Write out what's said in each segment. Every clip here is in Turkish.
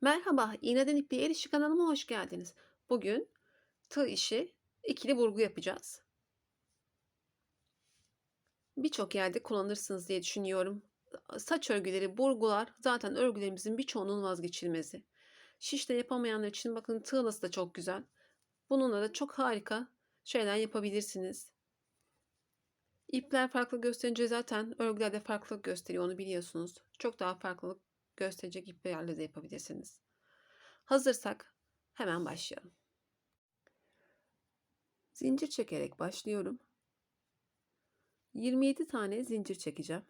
Merhaba, İğneden İpliğe El İşi kanalıma hoş geldiniz. Bugün tığ işi ikili vurgu yapacağız. Birçok yerde kullanırsınız diye düşünüyorum. Saç örgüleri, burgular zaten örgülerimizin birçoğunun vazgeçilmezi. Şişle yapamayanlar için bakın tığlası da çok güzel. Bununla da çok harika şeyler yapabilirsiniz. İpler farklı gösterince zaten örgüler de farklılık gösteriyor onu biliyorsunuz. Çok daha farklılık gösterecek iplerle de yapabilirsiniz. Hazırsak hemen başlayalım. Zincir çekerek başlıyorum. 27 tane zincir çekeceğim.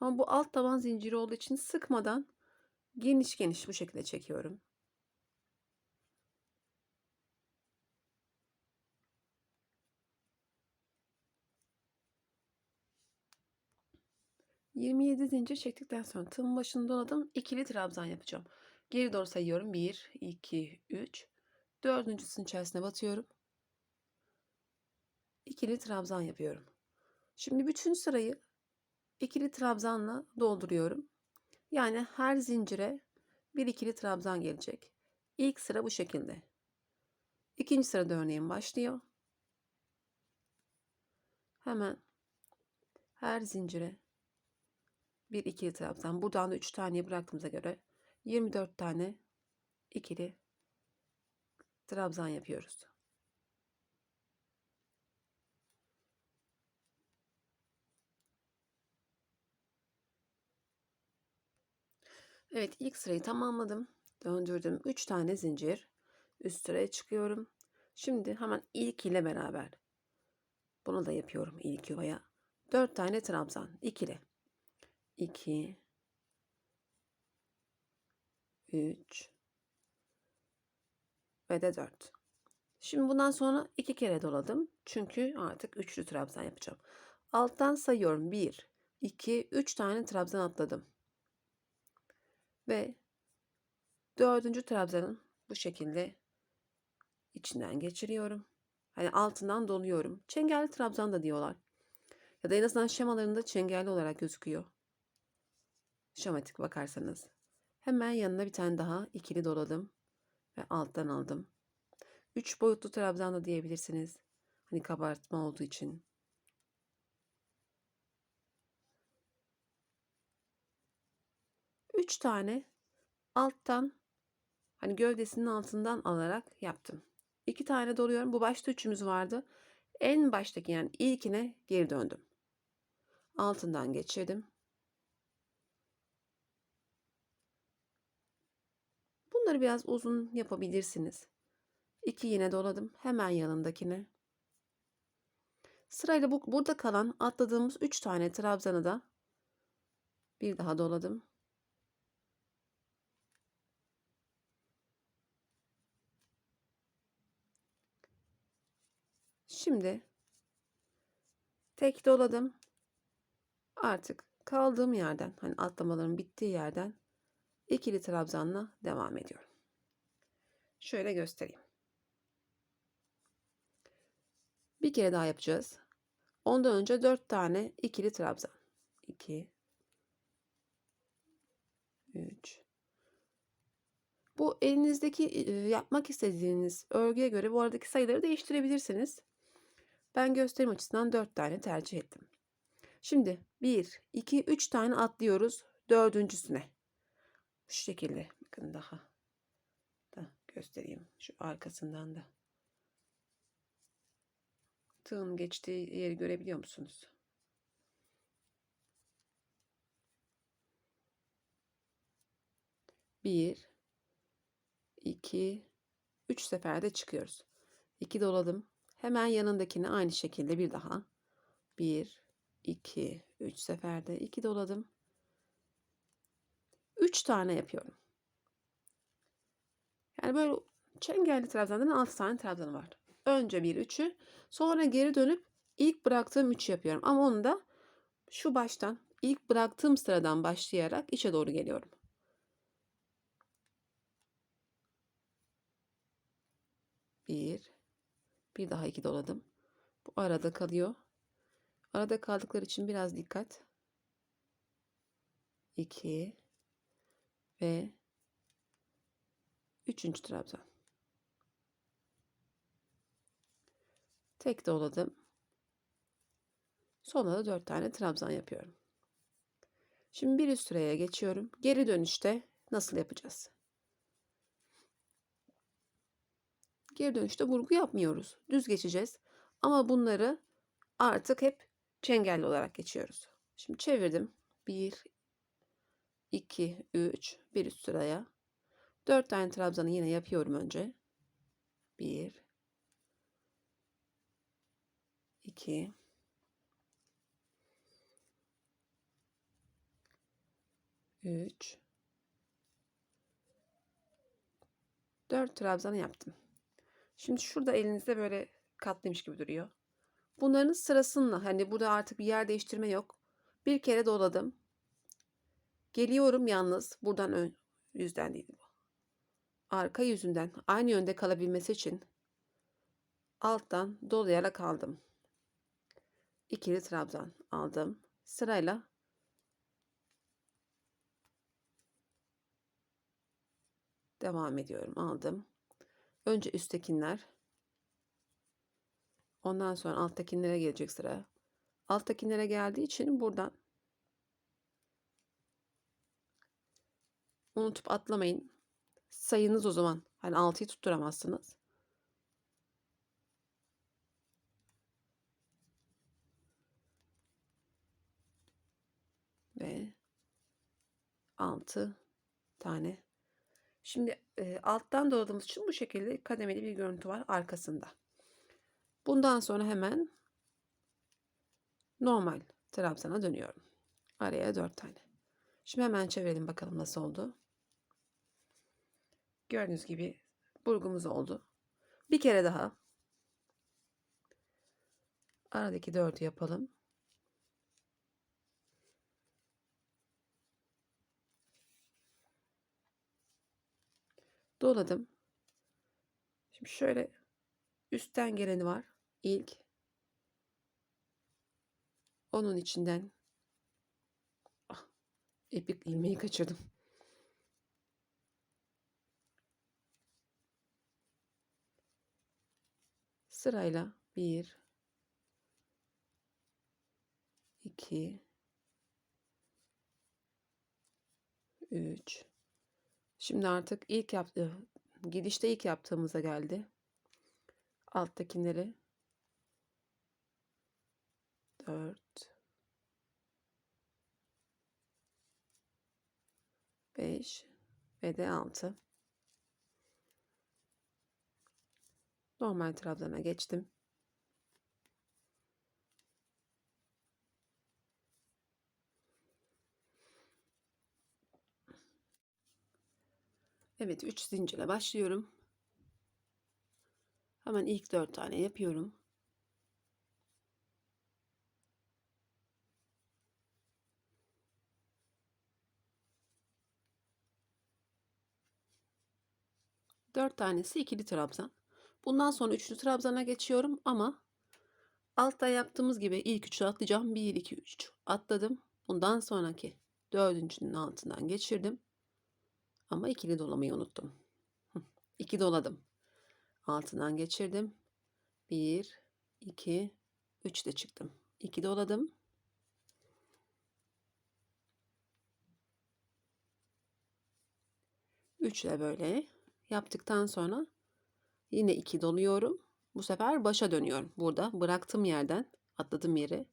Ama bu alt taban zinciri olduğu için sıkmadan geniş geniş bu şekilde çekiyorum. ...27 zincir çektikten sonra tığın başını doladım. ikili trabzan yapacağım. Geri doğru sayıyorum. 1, 2, 3. Dördüncüsünün içerisine batıyorum. İkili trabzan yapıyorum. Şimdi bütün sırayı ikili trabzanla dolduruyorum. Yani her zincire bir ikili trabzan gelecek. İlk sıra bu şekilde. İkinci sırada örneğin başlıyor. Hemen her zincire bir ikili trabzan. Buradan da 3 tane bıraktığımıza göre 24 tane ikili trabzan yapıyoruz. Evet ilk sırayı tamamladım. Döndürdüm. 3 tane zincir. Üst sıraya çıkıyorum. Şimdi hemen ilk ile beraber. Bunu da yapıyorum ilk yuvaya. 4 tane trabzan. ikili. 2 3 ve de 4. Şimdi bundan sonra iki kere doladım. Çünkü artık üçlü trabzan yapacağım. Alttan sayıyorum. 1, 2, 3 tane trabzan atladım. Ve dördüncü trabzanın bu şekilde içinden geçiriyorum. Hani altından doluyorum. Çengelli trabzan da diyorlar. Ya da en azından şemalarında çengelli olarak gözüküyor. Şematik bakarsanız. Hemen yanına bir tane daha ikili doladım. Ve alttan aldım. Üç boyutlu trabzan da diyebilirsiniz. Hani kabartma olduğu için. Üç tane alttan hani gövdesinin altından alarak yaptım. İki tane doluyorum. Bu başta üçümüz vardı. En baştaki yani ilkine geri döndüm. Altından geçirdim. Bunları biraz uzun yapabilirsiniz. İki yine doladım. Hemen yanındakine. Sırayla bu, burada kalan atladığımız 3 tane trabzanı da bir daha doladım. Şimdi tek doladım. Artık kaldığım yerden hani atlamaların bittiği yerden ikili trabzanla devam ediyorum. Şöyle göstereyim. Bir kere daha yapacağız. Ondan önce 4 tane ikili trabzan. 2 3 Bu elinizdeki yapmak istediğiniz örgüye göre bu aradaki sayıları değiştirebilirsiniz. Ben gösterim açısından 4 tane tercih ettim. Şimdi 1, 2, 3 tane atlıyoruz dördüncüsüne. Şu şekilde. Bakın daha da göstereyim. Şu arkasından da. Tığın geçtiği yeri görebiliyor musunuz? Bir, iki, üç seferde çıkıyoruz. İki doladım. Hemen yanındakini aynı şekilde bir daha. 1, 2, 3 seferde 2 doladım. 3 tane yapıyorum. Yani böyle çengelli trabzandan 6 tane trabzan var. Önce bir üçü sonra geri dönüp ilk bıraktığım 3 yapıyorum. Ama onu da şu baştan ilk bıraktığım sıradan başlayarak içe doğru geliyorum. Bir, bir daha iki doladım. Bu arada kalıyor. Arada kaldıkları için biraz dikkat. 2 ve 3. trabzan. Tek doladım. Sonra da 4 tane trabzan yapıyorum. Şimdi bir üst sıraya geçiyorum. Geri dönüşte nasıl yapacağız? Geri dönüşte vurgu yapmıyoruz. Düz geçeceğiz. Ama bunları artık hep çengelli olarak geçiyoruz. Şimdi çevirdim. 1, 2, 3, bir üst sıraya. 4 tane trabzanı yine yapıyorum önce. 1, 2, 3, 4 trabzanı yaptım. Şimdi şurada elinizde böyle katlıymış gibi duruyor. Bunların sırasında hani burada artık bir yer değiştirme yok. Bir kere doladım. Geliyorum yalnız buradan ön yüzden değil bu. Arka yüzünden aynı yönde kalabilmesi için alttan dolayarak aldım. İkili trabzan aldım. Sırayla devam ediyorum. Aldım. Önce üsttekiler. Ondan sonra alttakilere gelecek sıra. Alttakilere geldiği için buradan unutup atlamayın. Sayınız o zaman. Hani 6'yı tutturamazsınız. Ve 6 tane. Şimdi e, alttan doladığımız için bu şekilde kademeli bir görüntü var arkasında. Bundan sonra hemen normal trabzana dönüyorum. Araya 4 tane. Şimdi hemen çevirelim bakalım nasıl oldu. Gördüğünüz gibi burgumuz oldu. Bir kere daha aradaki 4'ü yapalım. Doladım. Şimdi şöyle üstten geleni var. İlk onun içinden ah, iplik ilmeği kaçırdım. Sırayla bir, iki, üç. Şimdi artık ilk yaptığı gidişte ilk yaptığımıza geldi. Alttakileri 4 5 ve de 6 normal trabzana geçtim. Evet 3 zincirle başlıyorum. Hemen ilk 4 tane yapıyorum. Dört tanesi ikili trabzan. Bundan sonra üçlü trabzana geçiyorum ama altta yaptığımız gibi ilk üçü atlayacağım. 1, 2, 3 atladım. Bundan sonraki dördüncünün altından geçirdim. Ama ikili dolamayı unuttum. İki doladım. Altından geçirdim. 1, 2, 3 de çıktım. 2 doladım. Üçle böyle yaptıktan sonra yine iki doluyorum. Bu sefer başa dönüyorum. Burada bıraktığım yerden atladığım yeri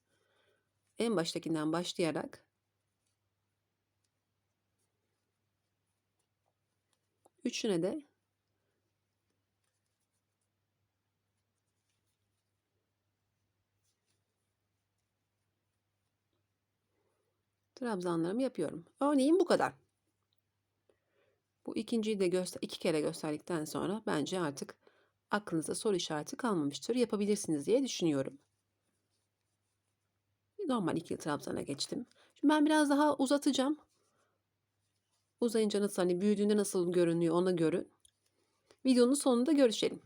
en baştakinden başlayarak üçüne de trabzanlarımı yapıyorum. Örneğin bu kadar. Bu ikinciyi de göster iki kere gösterdikten sonra bence artık aklınızda soru işareti kalmamıştır. Yapabilirsiniz diye düşünüyorum. Normal ikili trabzana geçtim. Şimdi ben biraz daha uzatacağım uzayınca nasıl hani büyüdüğünde nasıl görünüyor ona görün. Videonun sonunda görüşelim.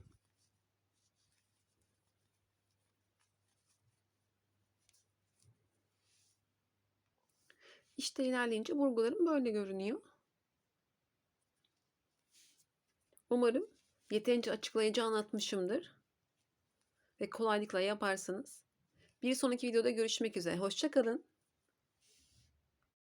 İşte ilerleyince burgularım böyle görünüyor. Umarım yeterince açıklayıcı anlatmışımdır ve kolaylıkla yaparsınız. Bir sonraki videoda görüşmek üzere. Hoşçakalın.